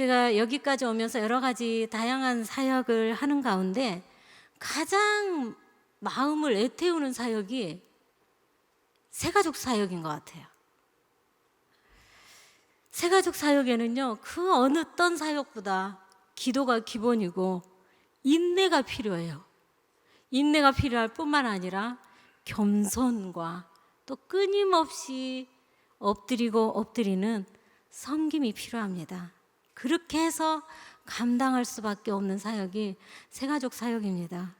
제가 여기까지 오면서 여러 가지 다양한 사역을 하는 가운데 가장 마음을 애태우는 사역이 새가족 사역인 것 같아요. 새가족 사역에는요, 그 어느 어떤 사역보다 기도가 기본이고 인내가 필요해요. 인내가 필요할 뿐만 아니라 겸손과 또 끊임없이 엎드리고 엎드리는 섬김이 필요합니다. 그렇게 해서 감당할 수밖에 없는 사역이 새가족 사역입니다.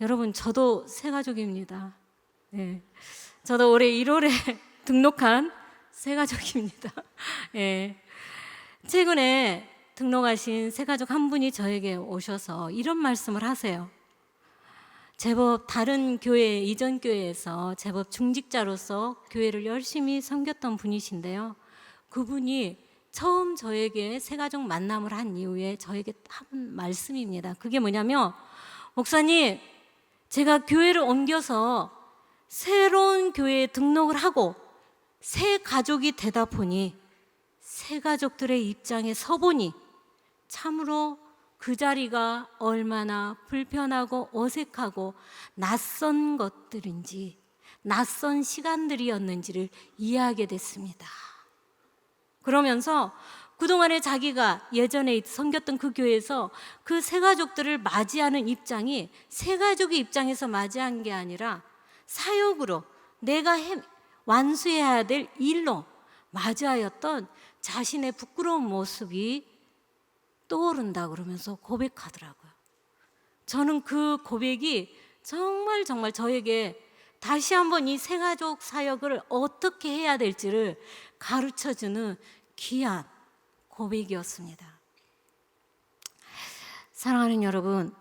여러분, 저도 새가족입니다. 네. 저도 올해 1월에 등록한 새가족입니다. 예. 최근에 등록하신 새가족 한 분이 저에게 오셔서 이런 말씀을 하세요. 제법 다른 교회, 이전 교회에서 제법 중직자로서 교회를 열심히 섬겼던 분이신데요. 그분이 처음 저에게 새가족 만남을 한 이후에 저에게 한 말씀입니다. 그게 뭐냐면, 목사님, 제가 교회를 옮겨서 새로운 교회에 등록을 하고 새 가족이 되다 보니 새 가족들의 입장에 서보니 참으로 그 자리가 얼마나 불편하고 어색하고 낯선 것들인지 낯선 시간들이었는지를 이해하게 됐습니다. 그러면서 그동안에 자기가 예전에 섬겼던 그 교회에서 그새 가족들을 맞이하는 입장이 새 가족의 입장에서 맞이한 게 아니라 사역으로 내가 해, 완수해야 될 일로 맞이하였던 자신의 부끄러운 모습이 떠오른다 그러면서 고백하더라고요. 저는 그 고백이 정말 정말 저에게 다시 한번 이 새가족 사역을 어떻게 해야 될지를 가르쳐 주는 귀한 고백이었습니다. 사랑하는 여러분,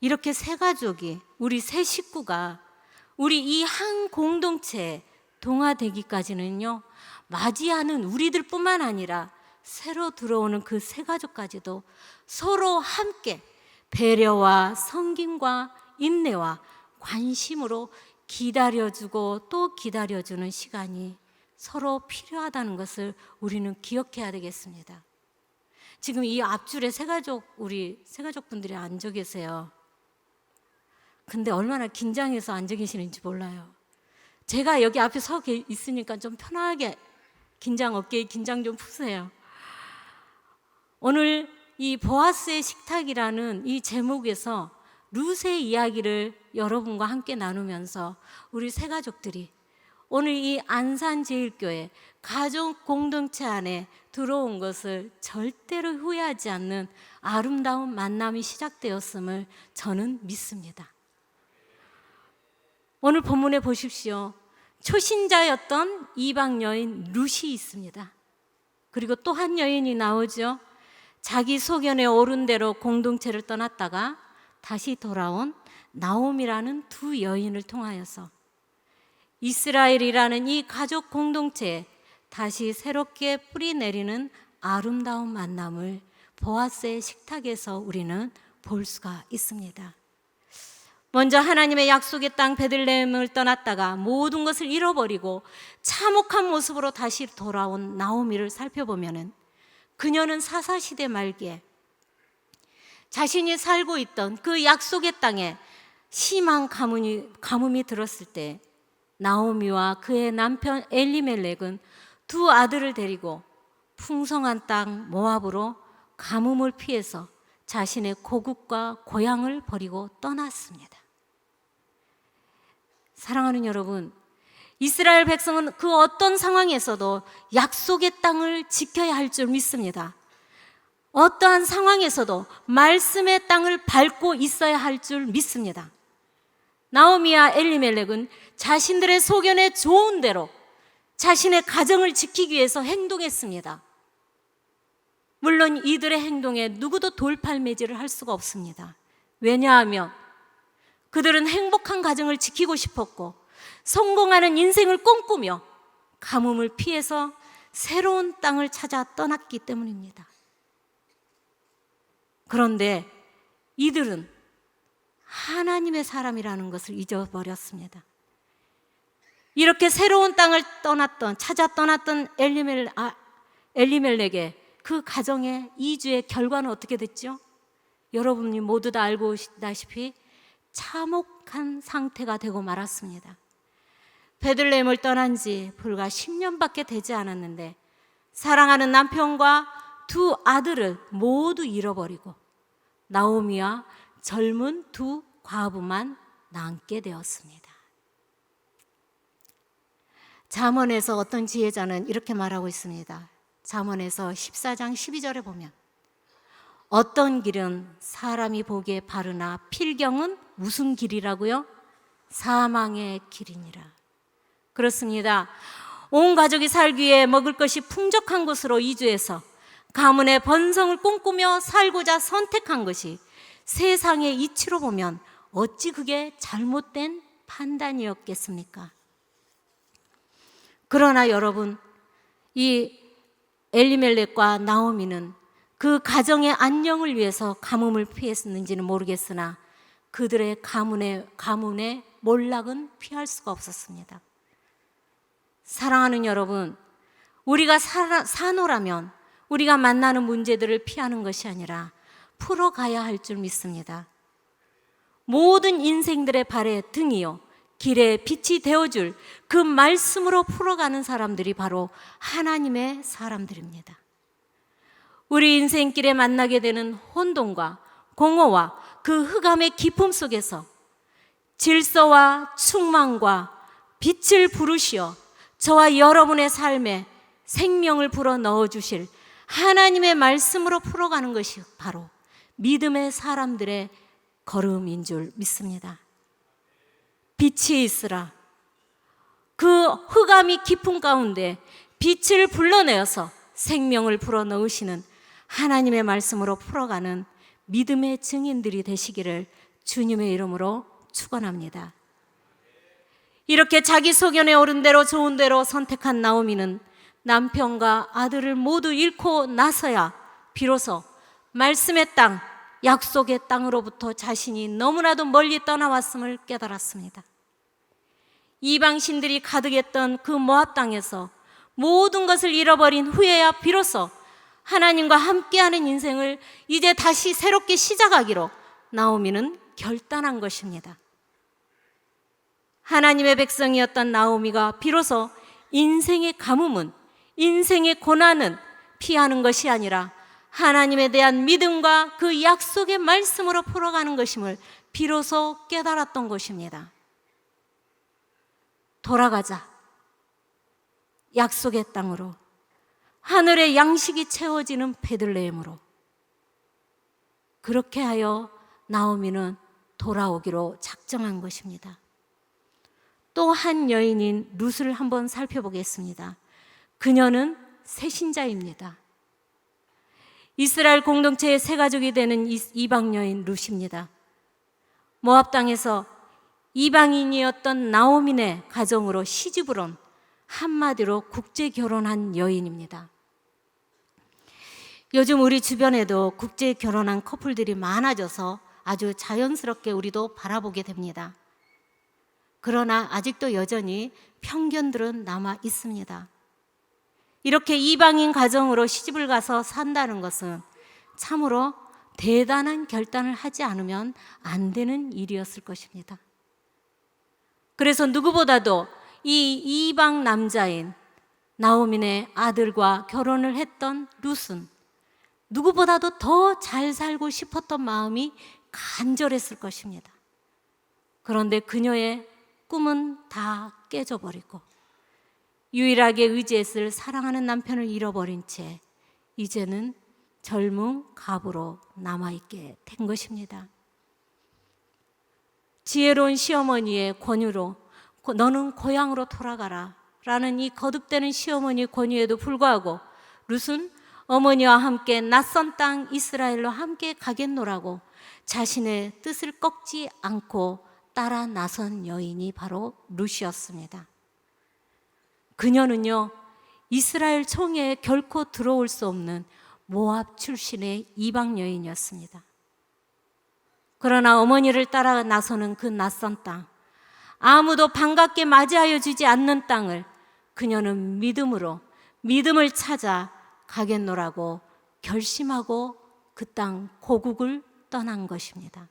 이렇게 새 가족이 우리 새 식구가 우리 이 한 공동체에 동화되기까지는요, 맞이하는 우리들뿐만 아니라 새로 들어오는 그새 가족까지도 서로 함께 배려와 성김과 인내와 관심으로 기다려주고 또 기다려주는 시간이 서로 필요하다는 것을 우리는 기억해야 되겠습니다. 지금 이 앞줄에 새 가족 우리 새 가족 분들이 앉아 계세요. 근데 얼마나 긴장해서 앉아 계시는지 몰라요. 제가 여기 앞에 서 있으니까 좀 편하게 긴장 어깨에 긴장 좀 푸세요. 오늘 이 보아스의 식탁이라는 이 제목에서 룻의 이야기를 여러분과 함께 나누면서 우리 새 가족들이 오늘 이 안산제일교회 가족 공동체 안에 들어온 것을 절대로 후회하지 않는 아름다운 만남이 시작되었음을 저는 믿습니다. 오늘 본문에 보십시오. 초신자였던 이방 여인 룻이 있습니다. 그리고 또 한 여인이 나오죠. 자기 소견에 오른 대로 공동체를 떠났다가 다시 돌아온 나옴이라는 두 여인을 통하여서 이스라엘이라는 이 가족 공동체에 다시 새롭게 뿌리 내리는 아름다운 만남을 보아스의 식탁에서 우리는 볼 수가 있습니다. 먼저 하나님의 약속의 땅 베들레헴을 떠났다가 모든 것을 잃어버리고 참혹한 모습으로 다시 돌아온 나오미를 살펴보면은 그녀는 사사 시대 말기에 자신이 살고 있던 그 약속의 땅에 심한 가뭄이, 가뭄이 들었을 때 나오미와 그의 남편 엘리멜렉은 두 아들을 데리고 풍성한 땅 모압으로 가뭄을 피해서 자신의 고국과 고향을 버리고 떠났습니다. 사랑하는 여러분, 이스라엘 백성은 그 어떤 상황에서도 약속의 땅을 지켜야 할 줄 믿습니다. 어떠한 상황에서도 말씀의 땅을 밟고 있어야 할 줄 믿습니다. 나오미와 엘리멜렉은 자신들의 소견에 좋은 대로 자신의 가정을 지키기 위해서 행동했습니다. 물론 이들의 행동에 누구도 돌팔매질을 할 수가 없습니다. 왜냐하면 그들은 행복한 가정을 지키고 싶었고 성공하는 인생을 꿈꾸며 가뭄을 피해서 새로운 땅을 찾아 떠났기 때문입니다. 그런데 이들은 하나님의 사람이라는 것을 잊어버렸습니다. 이렇게 새로운 땅을 떠났던 찾아 떠났던 엘리멜 아, 엘리멜렉의 그 가정의 이주의 결과는 어떻게 됐죠? 여러분이 모두 다 알고 있다시피 참혹한 상태가 되고 말았습니다. 베들레헴을 떠난 지 불과 10년밖에 되지 않았는데 사랑하는 남편과 두 아들을 모두 잃어버리고 나오미와 젊은 두 과부만 남게 되었습니다. 잠언에서 어떤 지혜자는 이렇게 말하고 있습니다. 잠언에서 14장 12절에 보면 어떤 길은 사람이 보기에 바르나 필경은 무슨 길이라고요? 사망의 길이니라. 그렇습니다. 온 가족이 살기 위해 먹을 것이 풍족한 곳으로 이주해서 가문의 번성을 꿈꾸며 살고자 선택한 것이 세상의 이치로 보면 어찌 그게 잘못된 판단이었겠습니까? 그러나 여러분, 이 엘리멜렉과 나오미는 그 가정의 안녕을 위해서 가뭄을 피했는지는 모르겠으나 그들의 가문의 가문의 몰락은 피할 수가 없었습니다. 사랑하는 여러분, 우리가 사, 사노라면 우리가 만나는 문제들을 피하는 것이 아니라 풀어가야 할 줄 믿습니다. 모든 인생들의 발에 등이요. 길에 빛이 되어줄 그 말씀으로 풀어가는 사람들이 바로 하나님의 사람들입니다. 우리 인생길에 만나게 되는 혼돈과 공허와 그 흑암의 기품 속에서 질서와 충만과 빛을 부르시어 저와 여러분의 삶에 생명을 불어 넣어 주실 하나님의 말씀으로 풀어가는 것이 바로 믿음의 사람들의 걸음인 줄 믿습니다. 빛이 있으라. 그 흑암이 깊은 가운데 빛을 불러내어서 생명을 불어 넣으시는 하나님의 말씀으로 풀어가는 믿음의 증인들이 되시기를 주님의 이름으로 축원합니다. 이렇게 자기 소견에 오른 대로 좋은 대로 선택한 나오미는 남편과 아들을 모두 잃고 나서야 비로소 말씀의 땅, 약속의 땅으로부터 자신이 너무나도 멀리 떠나왔음을 깨달았습니다. 이방신들이 가득했던 그 모압 땅에서 모든 것을 잃어버린 후에야 비로소 하나님과 함께하는 인생을 이제 다시 새롭게 시작하기로 나오미는 결단한 것입니다. 하나님의 백성이었던 나오미가 비로소 인생의 가뭄은 인생의 고난은 피하는 것이 아니라 하나님에 대한 믿음과 그 약속의 말씀으로 풀어가는 것임을 비로소 깨달았던 것입니다. 돌아가자. 약속의 땅으로. 하늘의 양식이 채워지는 베들레헴으로. 그렇게 하여 나오미는 돌아오기로 작정한 것입니다. 또 한 여인인 룻을 한번 살펴보겠습니다. 그녀는 새신자입니다. 이스라엘 공동체의 새 가족이 되는 이방 여인 룻입니다. 모압 땅에서 이방인이었던 나오민의 가정으로 시집을 온 한마디로 국제 결혼한 여인입니다. 요즘 우리 주변에도 국제 결혼한 커플들이 많아져서 아주 자연스럽게 우리도 바라보게 됩니다. 그러나 아직도 여전히 편견들은 남아 있습니다. 이렇게 이방인 가정으로 시집을 가서 산다는 것은 참으로 대단한 결단을 하지 않으면 안 되는 일이었을 것입니다. 그래서 누구보다도 이 이방 남자인 나오민의 아들과 결혼을 했던 룻은 누구보다도 더 잘 살고 싶었던 마음이 간절했을 것입니다. 그런데 그녀의 꿈은 다 깨져버리고 유일하게 의지했을 사랑하는 남편을 잃어버린 채 이제는 젊은 갑으로 남아있게 된 것입니다. 지혜로운 시어머니의 권유로 너는 고향으로 돌아가라 라는 이 거듭되는 시어머니의 권유에도 불구하고 룻은 어머니와 함께 낯선 땅 이스라엘로 함께 가겠노라고 자신의 뜻을 꺾지 않고 따라 나선 여인이 바로 룻이었습니다. 그녀는요, 이스라엘 총회에 결코 들어올 수 없는 모압 출신의 이방 여인이었습니다. 그러나 어머니를 따라 나서는 그 낯선 땅, 아무도 반갑게 맞이하여 주지 않는 땅을 그녀는 믿음으로 믿음을 찾아 가겠노라고 결심하고 그 땅 고국을 떠난 것입니다.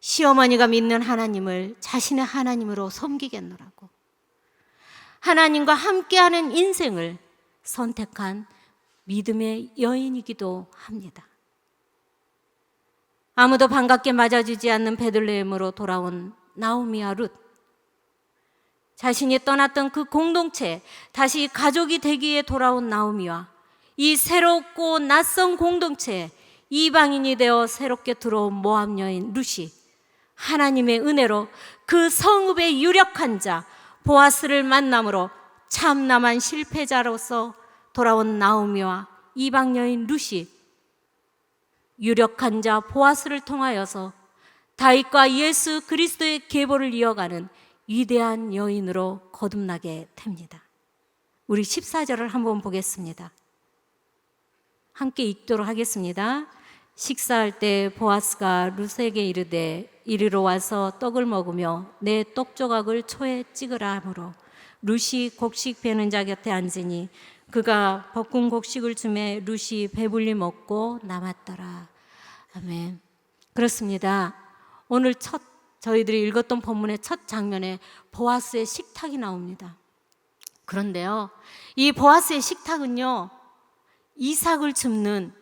시어머니가 믿는 하나님을 자신의 하나님으로 섬기겠노라고 하나님과 함께하는 인생을 선택한 믿음의 여인이기도 합니다. 아무도 반갑게 맞아주지 않는 베들레헴으로 돌아온 나오미와 룻. 자신이 떠났던 그 공동체, 다시 가족이 되기에 돌아온 나오미와 이 새롭고 낯선 공동체, 이방인이 되어 새롭게 들어온 모함 여인 룻이 하나님의 은혜로 그 성읍의 유력한 자 보아스를 만남으로 참남한 실패자로서 돌아온 나오미와 이방 여인 룻이 유력한 자 보아스를 통하여서 다윗과 예수 그리스도의 계보를 이어가는 위대한 여인으로 거듭나게 됩니다. 우리 14절을 한번 보겠습니다. 함께 읽도록 하겠습니다. 식사할 때 보아스가 루세게 이르되 이리로 와서 떡을 먹으며 내 떡 조각을 초에 찍으라 하므로 루시 곡식 베는 자 곁에 앉으니 그가 볶은 곡식을 주매 루시 배불리 먹고 남았더라. 아멘. 그렇습니다. 오늘 첫 저희들이 읽었던 본문의 첫 장면에 보아스의 식탁이 나옵니다. 그런데요, 이 보아스의 식탁은요, 이삭을 줍는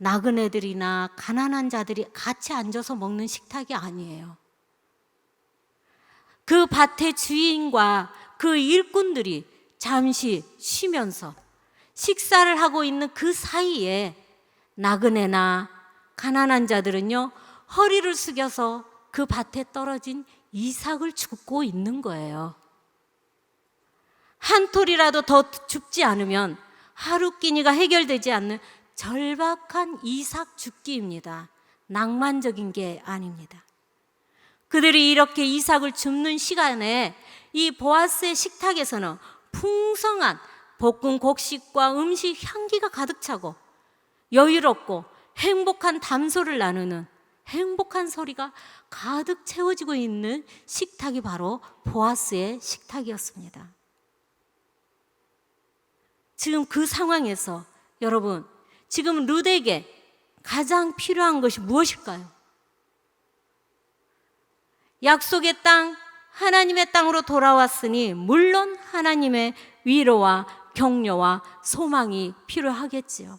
나그네들이나 가난한 자들이 같이 앉아서 먹는 식탁이 아니에요. 그 밭의 주인과 그 일꾼들이 잠시 쉬면서 식사를 하고 있는 그 사이에 나그네나 가난한 자들은요, 허리를 숙여서 그 밭에 떨어진 이삭을 줍고 있는 거예요. 한 톨이라도 더 줍지 않으면 하루 끼니가 해결되지 않는 절박한 이삭 죽기입니다. 낭만적인 게 아닙니다. 그들이 이렇게 이삭을 줍는 시간에 이 보아스의 식탁에서는 풍성한 볶은 곡식과 음식 향기가 가득 차고 여유롭고 행복한 담소를 나누는 행복한 소리가 가득 채워지고 있는 식탁이 바로 보아스의 식탁이었습니다. 지금 그 상황에서 여러분, 지금 룻에게 가장 필요한 것이 무엇일까요? 약속의 땅, 하나님의 땅으로 돌아왔으니 물론 하나님의 위로와 격려와 소망이 필요하겠지요.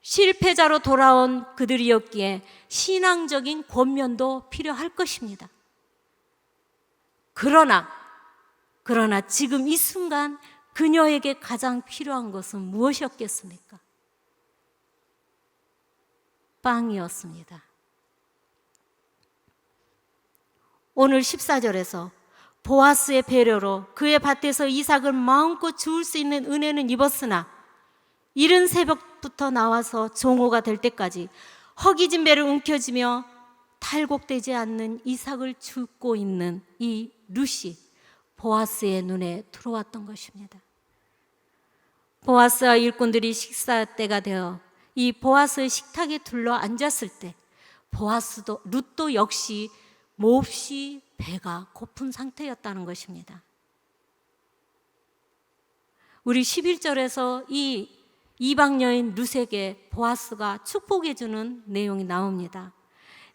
실패자로 돌아온 그들이었기에 신앙적인 권면도 필요할 것입니다. 그러나, 그러나 지금 이 순간 그녀에게 가장 필요한 것은 무엇이었겠습니까? 빵이었습니다. 오늘 14절에서 보아스의 배려로 그의 밭에서 이삭을 마음껏 주울 수 있는 은혜는 입었으나 이른 새벽부터 나와서 종호가 될 때까지 허기진 배를 움켜쥐며 탈곡되지 않는 이삭을 줍고 있는 이 루시 보아스의 눈에 들어왔던 것입니다. 보아스와 일꾼들이 식사 때가 되어 이 보아스의 식탁에 둘러 앉았을 때 보아스도 룻도 역시 몹시 배가 고픈 상태였다는 것입니다. 우리 11절에서 이 이방 여인 룻에게 보아스가 축복해 주는 내용이 나옵니다.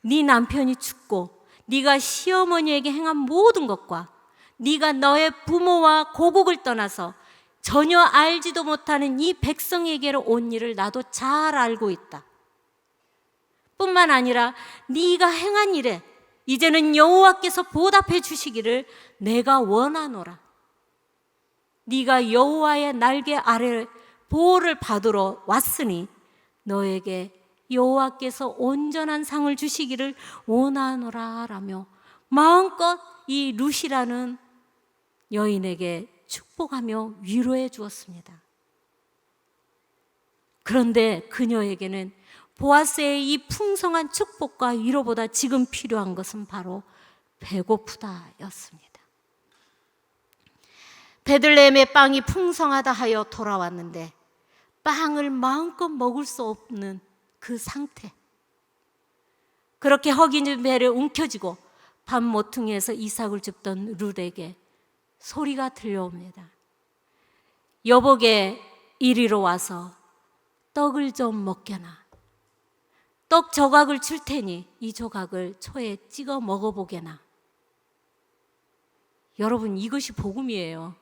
네 남편이 죽고 네가 시어머니에게 행한 모든 것과 네가 너의 부모와 고국을 떠나서 전혀 알지도 못하는 이 백성에게로 온 일을 나도 잘 알고 있다. 뿐만 아니라 네가 행한 일에 이제는 여호와께서 보답해 주시기를 내가 원하노라. 네가 여호와의 날개 아래 보호를 받으러 왔으니 너에게 여호와께서 온전한 상을 주시기를 원하노라라며 마음껏 이 루시라는 여인에게 축복하며 위로해 주었습니다. 그런데 그녀에게는 보아스의 이 풍성한 축복과 위로보다 지금 필요한 것은 바로 배고프다였습니다. 베들레헴의 빵이 풍성하다 하여 돌아왔는데 빵을 마음껏 먹을 수 없는 그 상태. 그렇게 허기진 배를 움켜쥐고 밤 모퉁이에서 이삭을 줍던 룰에게 소리가 들려옵니다. 여복의 이리로 와서 떡을 좀 먹게나. 떡 조각을 줄 테니 이 조각을 초에 찍어 먹어보게나. 여러분 이것이 복음이에요.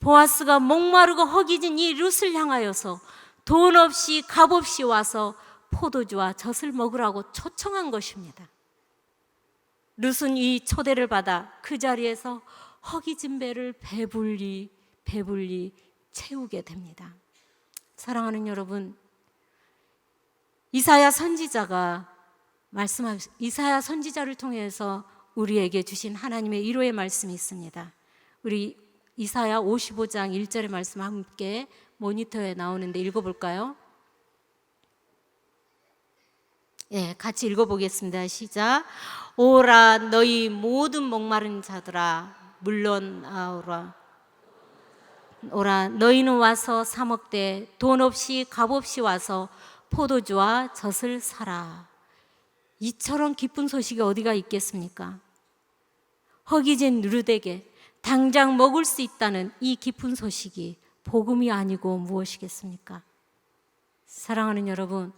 보아스가 목마르고 허기진 이 룻을 향하여서 돈 없이 값 없이 와서 포도주와 젖을 먹으라고 초청한 것입니다. 룻은 이 초대를 받아 그 자리에서 허기진 배를 배불리 배불리 채우게 됩니다. 사랑하는 여러분, 이사야 선지자가 말씀하 이사야 선지자를 통해서 우리에게 주신 하나님의 위로의 말씀이 있습니다. 우리 이사야 55장 1절의 말씀 함께 모니터에 나오는데 읽어볼까요? 예, 같이 읽어보겠습니다. 시작. 오라 너희 모든 목마른 자들아 물론 아오라 오라 너희는 와서 사 먹되 돈 없이 값 없이 와서 포도주와 젖을 사라. 이처럼 기쁜 소식이 어디가 있겠습니까? 허기진 누르에게 당장 먹을 수 있다는 이 기쁜 소식이 복음이 아니고 무엇이겠습니까? 사랑하는 여러분,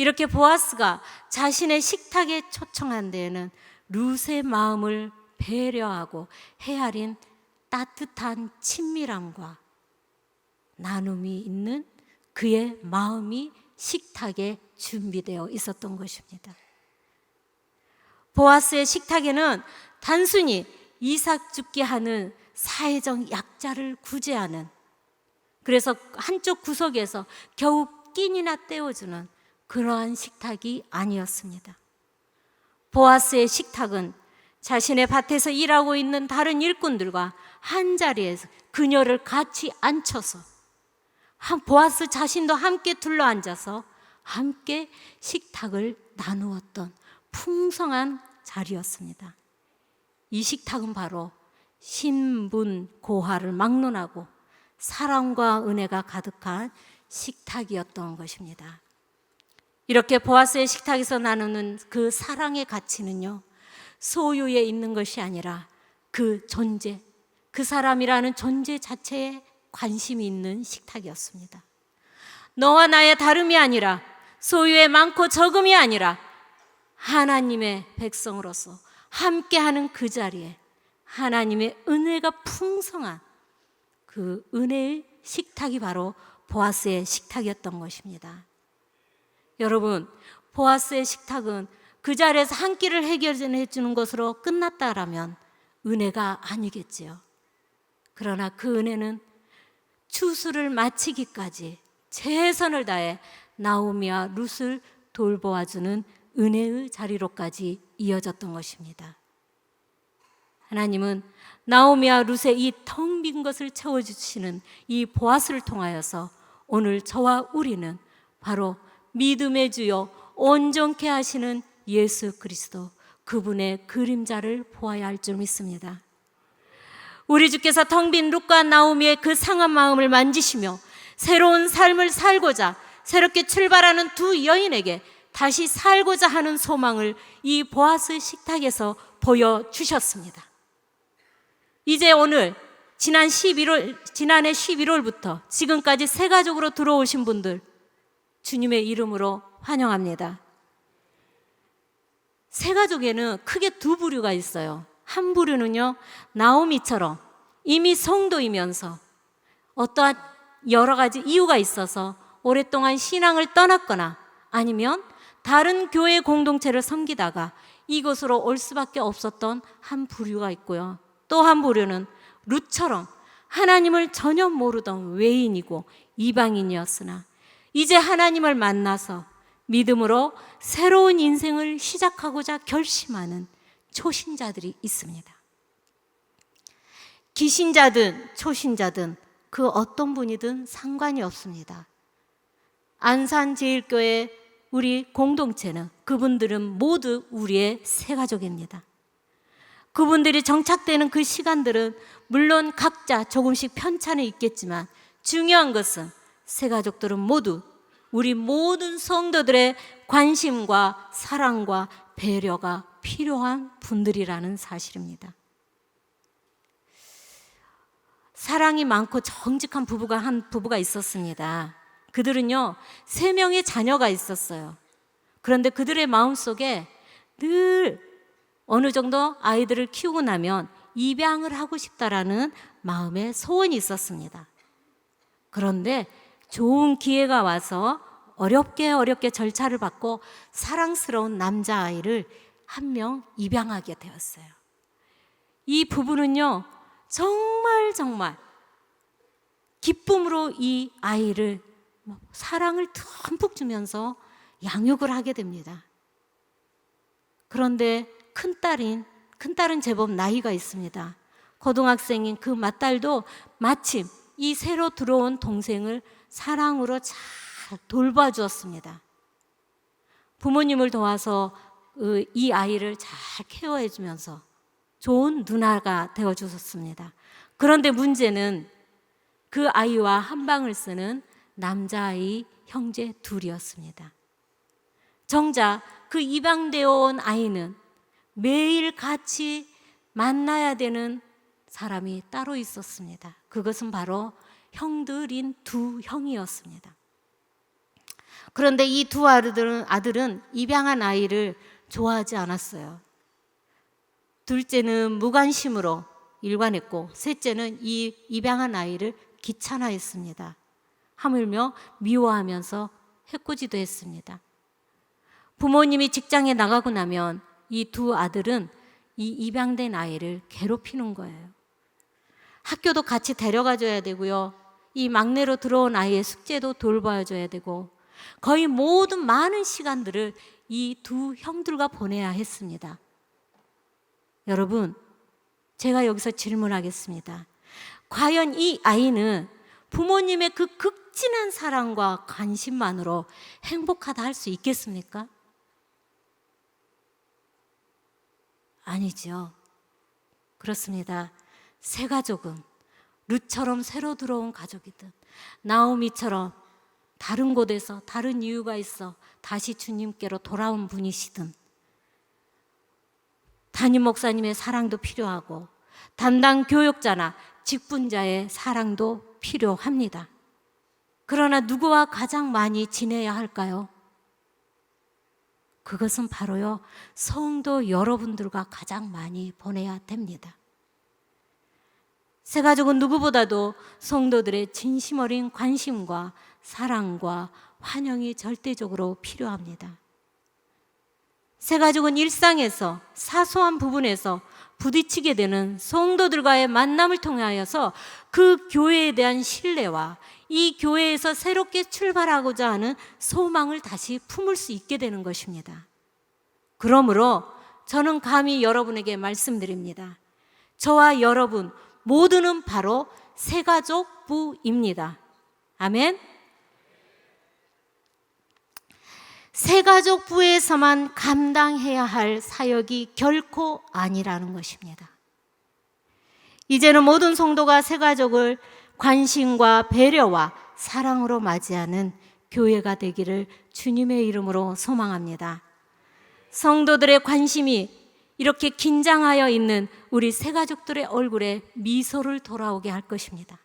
이렇게 보아스가 자신의 식탁에 초청한 데에는 룻의 마음을 배려하고 헤아린 따뜻한 친밀함과 나눔이 있는 그의 마음이 식탁에 준비되어 있었던 것입니다. 보아스의 식탁에는 단순히 이삭 죽게 하는 사회적 약자를 구제하는 그래서 한쪽 구석에서 겨우 끼니나 때워주는 그러한 식탁이 아니었습니다. 보아스의 식탁은 자신의 밭에서 일하고 있는 다른 일꾼들과 한 자리에서 그녀를 같이 앉혀서 한 보아스 자신도 함께 둘러 앉아서 함께 식탁을 나누었던 풍성한 자리였습니다. 이 식탁은 바로 신분 고하를 막론하고 사랑과 은혜가 가득한 식탁이었던 것입니다. 이렇게 보아스의 식탁에서 나누는 그 사랑의 가치는요, 소유에 있는 것이 아니라 그 존재, 그 사람이라는 존재 자체에 관심이 있는 식탁이었습니다. 너와 나의 다름이 아니라 소유의 많고 적음이 아니라 하나님의 백성으로서 함께하는 그 자리에 하나님의 은혜가 풍성한 그 은혜의 식탁이 바로 보아스의 식탁이었던 것입니다. 여러분, 보아스의 식탁은 그 자리에서 한 끼를 해결해 주는 것으로 끝났다라면 은혜가 아니겠지요. 그러나 그 은혜는 추수를 마치기까지 최선을 다해 나오미와 룻을 돌보아 주는 은혜의 자리로까지 이어졌던 것입니다. 하나님은 나오미와 룻의 이 텅 빈 것을 채워 주시는 이 보아스를 통하여서 오늘 저와 우리는 바로 믿음의 주요 온전케 하시는 예수 그리스도 그분의 그림자를 보아야 할 줄 믿습니다. 우리 주께서 텅 빈 룩과 나오미의 그 상한 마음을 만지시며 새로운 삶을 살고자 새롭게 출발하는 두 여인에게 다시 살고자 하는 소망을 이 보아스 식탁에서 보여주셨습니다. 이제 오늘 지난 11월 지난해 11월부터 지금까지 새 가족으로 들어오신 분들 주님의 이름으로 환영합니다. 새 가족에는 크게 두 부류가 있어요. 한 부류는요, 나오미처럼 이미 성도이면서 어떠한 여러 가지 이유가 있어서 오랫동안 신앙을 떠났거나 아니면 다른 교회 공동체를 섬기다가 이곳으로 올 수밖에 없었던 한 부류가 있고요. 또 한 부류는 룻처럼 하나님을 전혀 모르던 외인이고 이방인이었으나 이제 하나님을 만나서 믿음으로 새로운 인생을 시작하고자 결심하는 초신자들이 있습니다. 기신자든 초신자든 그 어떤 분이든 상관이 없습니다. 안산제일교회 우리 공동체는 그분들은 모두 우리의 새 가족입니다. 그분들이 정착되는 그 시간들은 물론 각자 조금씩 편차는 있겠지만 중요한 것은 새 가족들은 모두 우리 모든 성도들의 관심과 사랑과 배려가 필요한 분들이라는 사실입니다. 사랑이 많고 정직한 부부가 한 부부가 있었습니다. 그들은요, 세 명의 자녀가 있었어요. 그런데 그들의 마음 속에 늘 어느 정도 아이들을 키우고 나면 입양을 하고 싶다라는 마음의 소원이 있었습니다. 그런데 좋은 기회가 와서 어렵게 어렵게 절차를 받고 사랑스러운 남자아이를 한 명 입양하게 되었어요. 이 부부는요, 정말 정말 기쁨으로 이 아이를 뭐 사랑을 듬뿍 주면서 양육을 하게 됩니다. 그런데 큰 딸인, 큰 딸은 제법 나이가 있습니다. 고등학생인 그 맏딸도 마침 이 새로 들어온 동생을 사랑으로 잘 돌봐주었습니다. 부모님을 도와서 그이 아이를 잘 케어해 주면서 좋은 누나가 되어 주셨습니다. 그런데 문제는 그 아이와 한 방을 쓰는 남자아이 형제 둘이었습니다. 정작 그 입양되어 온 아이는 매일 같이 만나야 되는 사람이 따로 있었습니다. 그것은 바로 형들인 두 형이었습니다. 그런데 이 두 아들은, 아들은 입양한 아이를 좋아하지 않았어요. 둘째는 무관심으로 일관했고, 셋째는 이 입양한 아이를 귀찮아했습니다. 하물며 미워하면서 해코지도 했습니다. 부모님이 직장에 나가고 나면 이 두 아들은 이 입양된 아이를 괴롭히는 거예요. 학교도 같이 데려가 줘야 되고요. 이 막내로 들어온 아이의 숙제도 돌봐야 줘야 되고 거의 모든 많은 시간들을 이 두 형들과 보내야 했습니다. 여러분, 제가 여기서 질문하겠습니다. 과연 이 아이는 부모님의 그 극진한 사랑과 관심만으로 행복하다 할 수 있겠습니까? 아니죠. 그렇습니다. 새 가족은 룻처럼 새로 들어온 가족이든 나오미처럼 다른 곳에서 다른 이유가 있어 다시 주님께로 돌아온 분이시든 담임 목사님의 사랑도 필요하고 담당 교육자나 직분자의 사랑도 필요합니다. 그러나 누구와 가장 많이 지내야 할까요? 그것은 바로요, 성도 여러분들과 가장 많이 보내야 됩니다. 새 가족은 누구보다도 성도들의 진심 어린 관심과 사랑과 환영이 절대적으로 필요합니다. 새 가족은 일상에서 사소한 부분에서 부딪히게 되는 성도들과의 만남을 통하여서 그 교회에 대한 신뢰와 이 교회에서 새롭게 출발하고자 하는 소망을 다시 품을 수 있게 되는 것입니다. 그러므로 저는 감히 여러분에게 말씀드립니다. 저와 여러분 모두는 바로 새가족부입니다. 아멘. 새가족부에서만 감당해야 할 사역이 결코 아니라는 것입니다. 이제는 모든 성도가 새가족을 관심과 배려와 사랑으로 맞이하는 교회가 되기를 주님의 이름으로 소망합니다. 성도들의 관심이 이렇게 긴장하여 있는 우리 새가족들의 얼굴에 미소를 돌아오게 할 것입니다.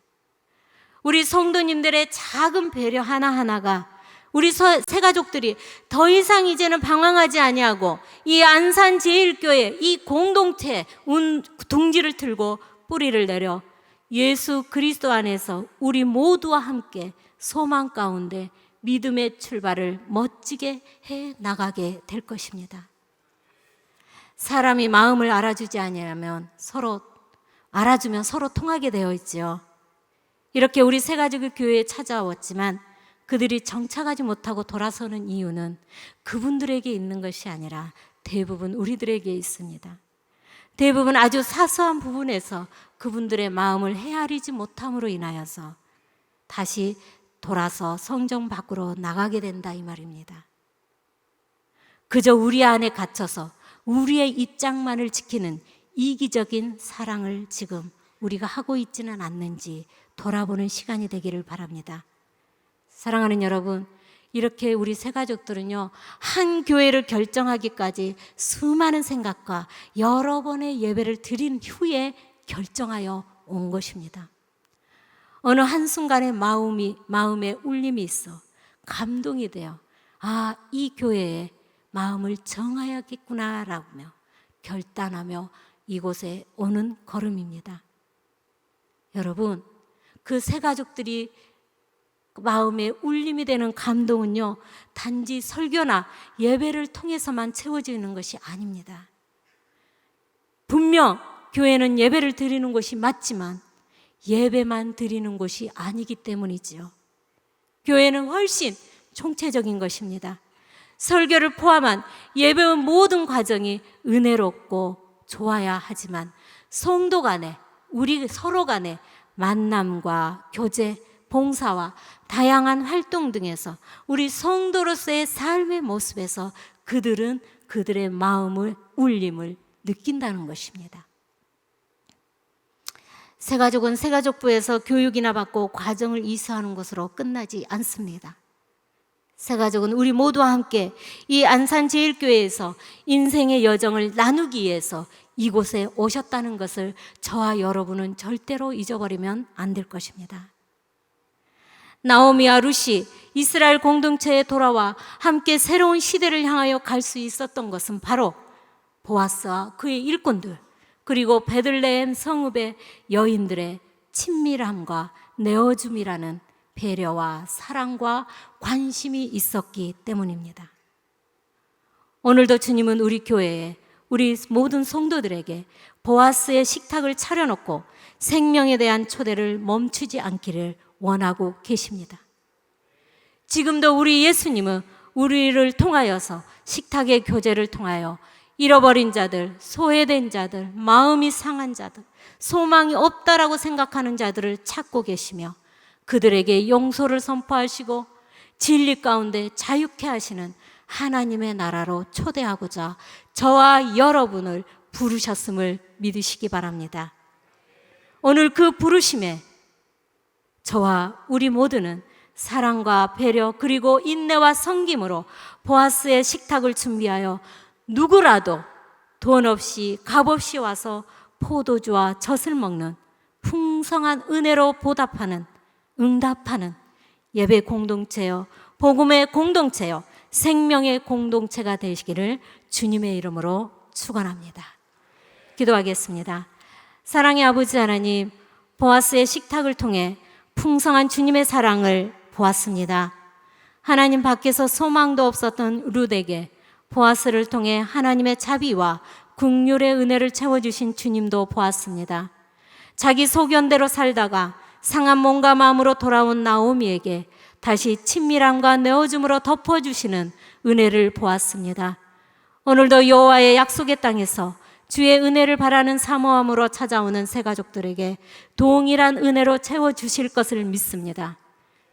우리 성도님들의 작은 배려 하나하나가 우리 새가족들이 더 이상 이제는 방황하지 아니하고 이 안산 제일교회 이 공동체 둥지를 틀고 뿌리를 내려 예수 그리스도 안에서 우리 모두와 함께 소망 가운데 믿음의 출발을 멋지게 해 나가게 될 것입니다. 사람이 마음을 알아주지 아니하면 서로 알아주면 서로 통하게 되어 있지요. 이렇게 우리 세 가족의 교회에 찾아왔지만 그들이 정착하지 못하고 돌아서는 이유는 그분들에게 있는 것이 아니라 대부분 우리들에게 있습니다. 대부분 아주 사소한 부분에서 그분들의 마음을 헤아리지 못함으로 인하여서 다시 돌아서 성정 밖으로 나가게 된다 이 말입니다. 그저 우리 안에 갇혀서 우리의 입장만을 지키는 이기적인 사랑을 지금 우리가 하고 있지는 않는지 돌아보는 시간이 되기를 바랍니다. 사랑하는 여러분, 이렇게 우리 새 가족들은요, 한 교회를 결정하기까지 수많은 생각과 여러 번의 예배를 드린 후에 결정하여 온 것입니다. 어느 한순간에 마음이 마음에 울림이 있어 감동이 되어 아, 이 교회에 마음을 정하야겠구나라며 결단하며 이곳에 오는 걸음입니다. 여러분, 그 세 가족들이 마음에 울림이 되는 감동은요, 단지 설교나 예배를 통해서만 채워지는 것이 아닙니다. 분명 교회는 예배를 드리는 곳이 맞지만 예배만 드리는 곳이 아니기 때문이지요. 교회는 훨씬 총체적인 것입니다. 설교를 포함한 예배의 모든 과정이 은혜롭고 좋아야 하지만 성도 간에 우리 서로 간에 만남과 교제, 봉사와 다양한 활동 등에서 우리 성도로서의 삶의 모습에서 그들은 그들의 마음을 울림을 느낀다는 것입니다. 새가족은 새가족부에서 교육이나 받고 과정을 이수하는 것으로 끝나지 않습니다. 새가족은 우리 모두와 함께 이 안산제일교회에서 인생의 여정을 나누기 위해서 이곳에 오셨다는 것을 저와 여러분은 절대로 잊어버리면 안 될 것입니다. 나오미와 루시, 이스라엘 공동체에 돌아와 함께 새로운 시대를 향하여 갈 수 있었던 것은 바로 보아스와 그의 일꾼들, 그리고 베들레헴 성읍의 여인들의 친밀함과 내어줌이라는 배려와 사랑과 관심이 있었기 때문입니다. 오늘도 주님은 우리 교회에 우리 모든 성도들에게 보아스의 식탁을 차려놓고 생명에 대한 초대를 멈추지 않기를 원하고 계십니다. 지금도 우리 예수님은 우리를 통하여서 식탁의 교제를 통하여 잃어버린 자들, 소외된 자들, 마음이 상한 자들, 소망이 없다라고 생각하는 자들을 찾고 계시며 그들에게 용서를 선포하시고 진리 가운데 자유케 하시는 하나님의 나라로 초대하고자 저와 여러분을 부르셨음을 믿으시기 바랍니다. 오늘 그 부르심에 저와 우리 모두는 사랑과 배려 그리고 인내와 섬김으로 보아스의 식탁을 준비하여 누구라도 돈 없이 값 없이 와서 포도주와 젖을 먹는 풍성한 은혜로 보답하는 응답하는 예배 공동체요 복음의 공동체요 생명의 공동체가 되시기를 주님의 이름으로 축원합니다. 기도하겠습니다. 사랑의 아버지 하나님 보아스의 식탁을 통해 풍성한 주님의 사랑을 보았습니다. 하나님 밖에서 소망도 없었던 룻에게 보아스를 통해 하나님의 자비와 국률의 은혜를 채워주신 주님도 보았습니다. 자기 소견대로 살다가 상한 몸과 마음으로 돌아온 나오미에게 다시 친밀함과 내어줌으로 덮어주시는 은혜를 보았습니다. 오늘도 여호와의 약속의 땅에서 주의 은혜를 바라는 사모함으로 찾아오는 새 가족들에게 동일한 은혜로 채워 주실 것을 믿습니다.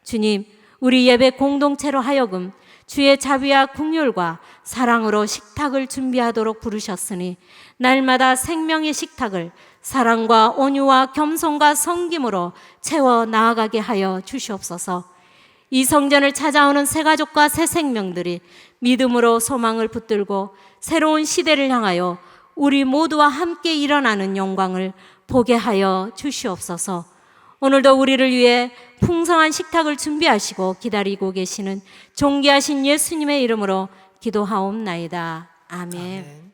주님, 우리 예배 공동체로 하여금 주의 자비와 국률과 사랑으로 식탁을 준비하도록 부르셨으니 날마다 생명의 식탁을 사랑과 온유와 겸손과 성김으로 채워 나아가게 하여 주시옵소서. 이 성전을 찾아오는 새 가족과 새 생명들이 믿음으로 소망을 붙들고 새로운 시대를 향하여 우리 모두와 함께 일어나는 영광을 보게 하여 주시옵소서. 오늘도 우리를 위해 풍성한 식탁을 준비하시고 기다리고 계시는 존귀하신 예수님의 이름으로 기도하옵나이다. 아멘. 아멘.